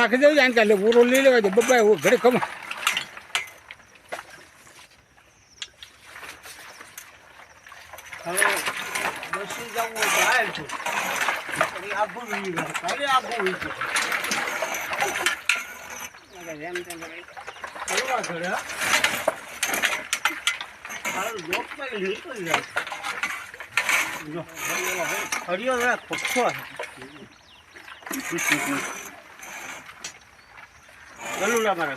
નાખી દેવું જાણ કાલે પૂરો લઈ લેવા દે બબ્બા એવું ઘરે જો હરિયો છે ગલુડા મારે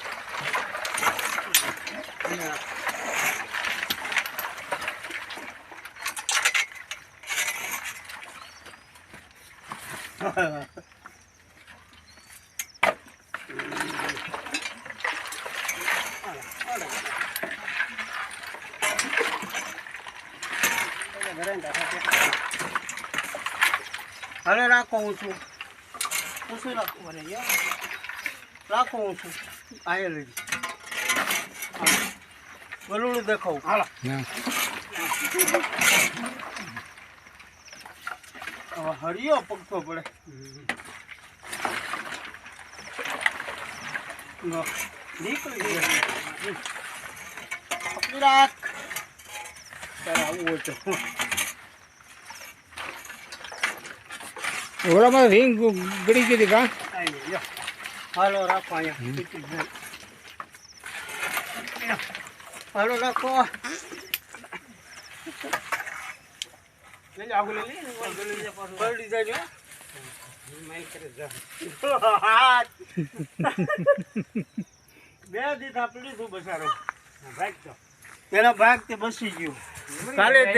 હવે રાખો હું છું હું શું રાખું. મને યાર રાખો હું છું. અહીંયા લઈ ગલુડું દેખાવું. હાલો. હવે હરિયો પગતો પડે. નીકળી રાખ. તારે આવું તો. ઓલામાં રિંગ ગળી ગઈ હતી કા. હાલો રાખો અહીંયા. હાલો રાખો. બે દીધા પડી તું બસારો એના ભાગ તે બસી ગયો. કાલે તે